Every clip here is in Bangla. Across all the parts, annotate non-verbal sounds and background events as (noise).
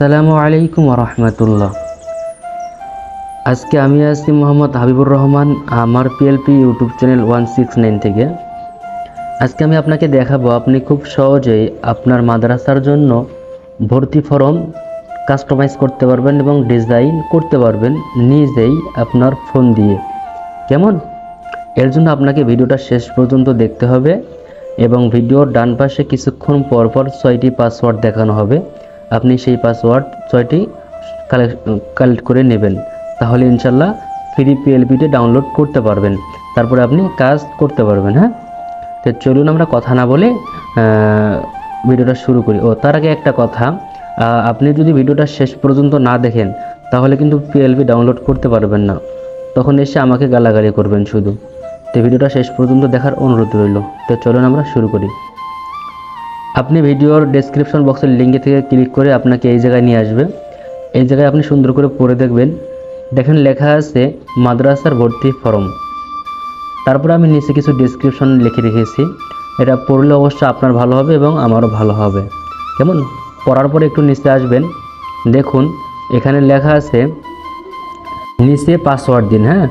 আসসালামু আলাইকুম রহমতুল্লাহ। আজকে আমি আছি মোহাম্মদ হাবিবুর রহমান, আমার PLP YouTube channel one six nine থেকে। আজকে আমি আপনাকে দেখাবো, আপনি খুব সহজেই আপনার মাদ্রাসার জন্য ভর্তি ফর্ম কাস্টমাইজ করতে পারবেন এবং ডিজাইন করতে পারবেন নিজেই আপনার ফোন দিয়ে। কেমন? এর জন্য আপনাকে ভিডিওটা শেষ পর্যন্ত দেখতে হবে এবং ভিডিওর ডান পাশে কিছুক্ষণ পর পর ছয়টি পাসওয়ার্ড দেখানো হবে। আপনি সেই পাসওয়ার্ড ছয়টি কালেক্ট করে নেবেন। তাহলে ইনশাল্লাহ ফ্রি পিএলপিতে ডাউনলোড করতে পারবেন। তারপরে আপনি কাজ করতে পারবেন হ্যাঁ? তো চলুন আমরা কথা না বলে ভিডিওটা শুরু করি। ও, তার আগে একটা কথা আপনি যদি ভিডিওটা শেষ পর্যন্ত না দেখেন, তাহলে কিন্তু পিএলপি ডাউনলোড করতে পারবেন না। তখন এসে আমাকে গালাগালি করবেন শুধু। তো ভিডিওটা শেষ পর্যন্ত দেখার অনুরোধ রইল। তো চলুন আমরা শুরু করি। আপনি ভিডিওর ডেসক্রিপশন বক্সের লিঙ্কে থেকে ক্লিক করে আপনাকে এই জায়গায় নিয়ে আসবে। এই জায়গায় আপনি সুন্দর করে পড়ে দেখবেন। দেখেন লেখা আছে মাদ্রাসার ভর্তি ফর্ম। তারপরে আমি নিচে কিছু ডেসক্রিপশন লিখে রেখেছি। এটা পড়লে অবশ্য আপনার ভালো হবে এবং আমারও ভালো হবে। কেমন? পড়ার পরে একটু নিচে আসবেন। দেখুন, এখানে লেখা আছে, নিচে পাসওয়ার্ড দিন হ্যাঁ?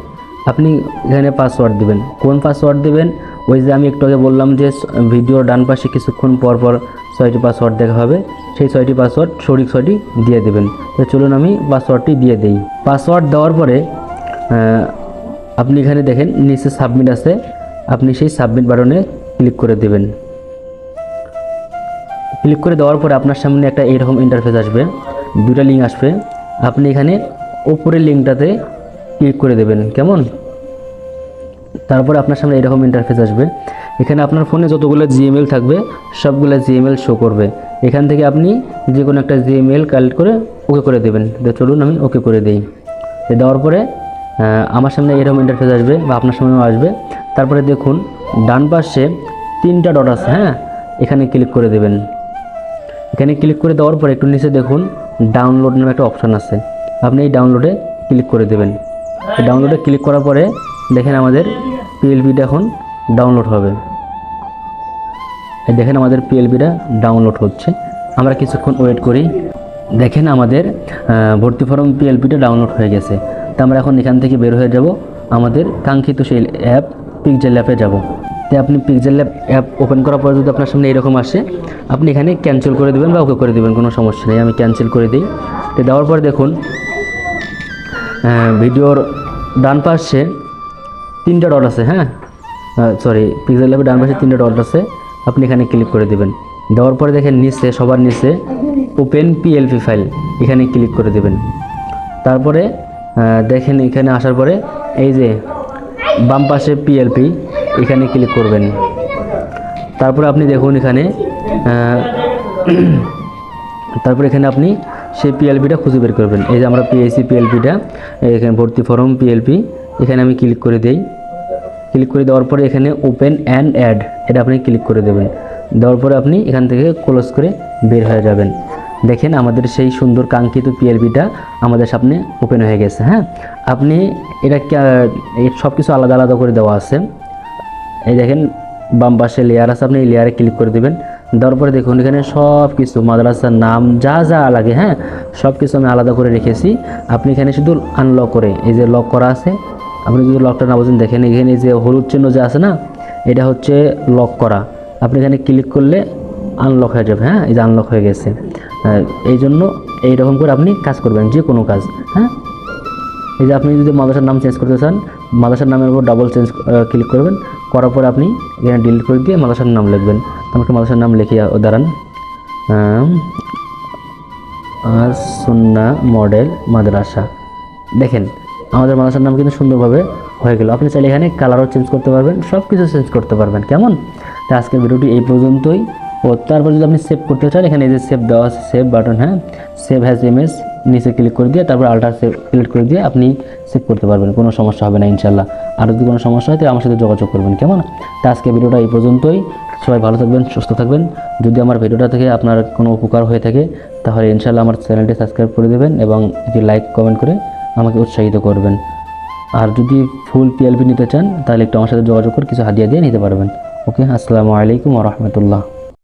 আপনি এখানে পাসওয়ার্ড দিবেন। কোন পাসওয়ার্ড দিবেন? ওই যে আমি একটু আগে বললাম যে ভিডিওর ডান পাশে কিছুক্ষণ পর পর ছয়টি পাসওয়ার্ড দেখা হবে। সেই ছয়টি পাসওয়ার্ড সঠিক ছয়টি দিয়ে দেবেন। তো চলুন আমি পাসওয়ার্ডটি দিয়ে দিই। পাসওয়ার্ড দেওয়ার পরে আপনি এখানে দেখেন, নিচে সাবমিট আছে। আপনি সেই সাবমিট বাটনে ক্লিক করে দেবেন। ক্লিক করে দেওয়ার পরে আপনার সামনে একটা এরকম ইন্টারফেস আসবে। দুটা লিঙ্ক আসবে। আপনি এখানে ওপরের লিঙ্কটাতে ক্লিক করে দেবেন। কেমন? তারপরে আপনার সামনে এরকম ইন্টারফেস আসবে। এখানে আপনার ফোনে যতগুলো জিএমএল থাকবে, সবগুলো জিএমএল শো করবে। এখান থেকে আপনি যে কোনো একটা জিএমএল কালেক্ট করে ওকে করে দেবেন। তো চলুন আমি ওকে করে দিই। দেওয়ার পরে আমার সামনে এরকম ইন্টারফেস আসবে বা আপনার সামনেও আসবে। তারপরে দেখুন, ডান পাশে তিনটা ডট আছে হ্যাঁ? এখানে ক্লিক করে দেবেন। এখানে ক্লিক করে দেওয়ার পরে একটু নিচে দেখুন ডাউনলোড নামে একটা অপশান আছে। আপনি এই ডাউনলোডে ক্লিক করে দেবেন। ডাউনলোডে ক্লিক করার পরে দেখেন আমাদের পিএলপিটা এখন ডাউনলোড হবে। দেখেন আমাদের পিএলপিটা ডাউনলোড হচ্ছে। আমরা কিছুক্ষণ ওয়েট করি। দেখেন আমাদের ভর্তি ফর্ম পিএলপিটা ডাউনলোড হয়ে গেছে। তা আমরা এখন এখান থেকে বের হয়ে যাব। আমাদের কাঙ্ক্ষিত সেই অ্যাপ পিকজেল অ্যাপে যাব। তো আপনি পিকজেল অ্যাপ অ্যাপ ওপেন করার পর যদি আপনার সামনে এরকম আসে, আপনি এখানে ক্যান্সেল করে দেবেন বা ওকে করে দেবেন, কোনো সমস্যা নেই। আমি ক্যান্সেল করে দিই। তো দেওয়ার পরে দেখুন ভিডিওর ডান পাশে তিনটা ডট আছে হ্যাঁ? সরি পিক্সেল ল্যাবে ডান পাশে তিনটা ডট আছে, আপনি এখানে ক্লিক করে দেবেন। দেওয়ার পরে দেখেন নিচে, সবার নিচে ওপেন পিএলপি ফাইল এখানে ক্লিক করে দেবেন। তারপরে দেখেন এখানে আসার পরে এই যে বাম পাশে পিএলপি এখানে ক্লিক করবেন। তারপরে আপনি দেখুন এখানে (clears throat) তারপর এখানে আপনি সেই পিএলপিটা খুঁজে বের করবেন। এই যে আমরা পিএসসি পিএলপিটা এখানে ভর্তি ফর্ম পিএলপি এখানে আমি ক্লিক করে দেই। ক্লিক করে দেওয়ার পরে এখানে ওপেন অ্যান্ড অ্যাড এটা আপনি ক্লিক করে দেবেন। দেওয়ার পরে আপনি এখান থেকে ক্লোজ করে বের হয়ে যাবেন। দেখেন আমাদের সেই সুন্দর কাঙ্ক্ষিত পিএলপিটা আমাদের সামনে ওপেন হয়ে গেছে হ্যাঁ? আপনি এটা সব কিছু আলাদা আলাদা করে দেওয়া আছে। এই দেখেন, বাম পাশে লেয়ার আছে, আপনি এই লেয়ারে ক্লিক করে দেবেন। দেওয়ার পরে দেখুন এখানে সব কিছু মাদ্রাসার নাম, যা যা লাগে হ্যাঁ? সব কিছু আমি আলাদা করে রেখেছি। আপনি এখানে শুধু আনলক করে, এই যে লক করা আছে আপনি যদি লকটা না বোঝেন, দেখেন এখানে যে হলুদ চিহ্ন যে আছে না, এটা হচ্ছে লক করা। আপনি এখানে ক্লিক করলে আনলক হয়ে যাবে হ্যাঁ? এই যে আনলক হয়ে গেছে। এই জন্য এইরকম করে আপনি কাজ করবেন, যে কোনো কাজ হ্যাঁ? এই যে আপনি যদি মাদ্রাসার নাম চেঞ্জ করতে চান, মাদ্রাসার নামের উপর ডাবল চেঞ্জ ক্লিক করবেন। করার পরে আপনি এখানে ডিলিট করে দিয়ে মাদ্রাসার নাম লিখবেন। আমাকে মাদ্রাসার নাম লিখে দাঁড়ান। আর সুন্না মডেল মাদ্রাসা। দেখেন আমাদের মানুষের নাম কিন্তু সুন্দরভাবে হয়ে গেল। আপনি চাইলে এখানে কালারও চেঞ্জ করতে পারবেন সব কিছু চেঞ্জ করতে পারবেন। কেমন? তো আজকের ভিডিওটি এই পর্যন্তই। ও তারপর যদি আপনি সেভ করতে চান, এখানে এই যে সেভ দেওয়া আছে সেভ বাটন হ্যাঁ? সেভ হ্যাজ ইমেজ নিচে ক্লিক করে দিয়ে তারপর আল্টার সেভ ক্লিক করে দিয়ে আপনি সেভ করতে পারবেন। কোনো সমস্যা হবে না ইনশাল্লাহ আর যদি কোনো সমস্যা হয়, তাহলে আমার সাথে যোগাযোগ করবেন। কেমন? তো আজকে ভিডিওটা এই পর্যন্তই। সবাই ভালো থাকবেন, সুস্থ থাকবেন। যদি আমার ভিডিওটা থেকে আপনার কোনো উপকার হয়ে থাকে, তাহলে ইনশাল্লাহ আমার চ্যানেলটি সাবস্ক্রাইব করে দেবেন এবং একটি লাইক কমেন্ট করে আমাকে উৎসাহিত করবেন। আর যদি ফুল পিএলপি নিতে চান, তাহলে একটু আমার সাথে যোগাযোগ করে কিছু হাদিয়া দিয়ে নিতে পারবেন। ওকে, আসসালামু আলাইকুম রহমতুল্লাহ।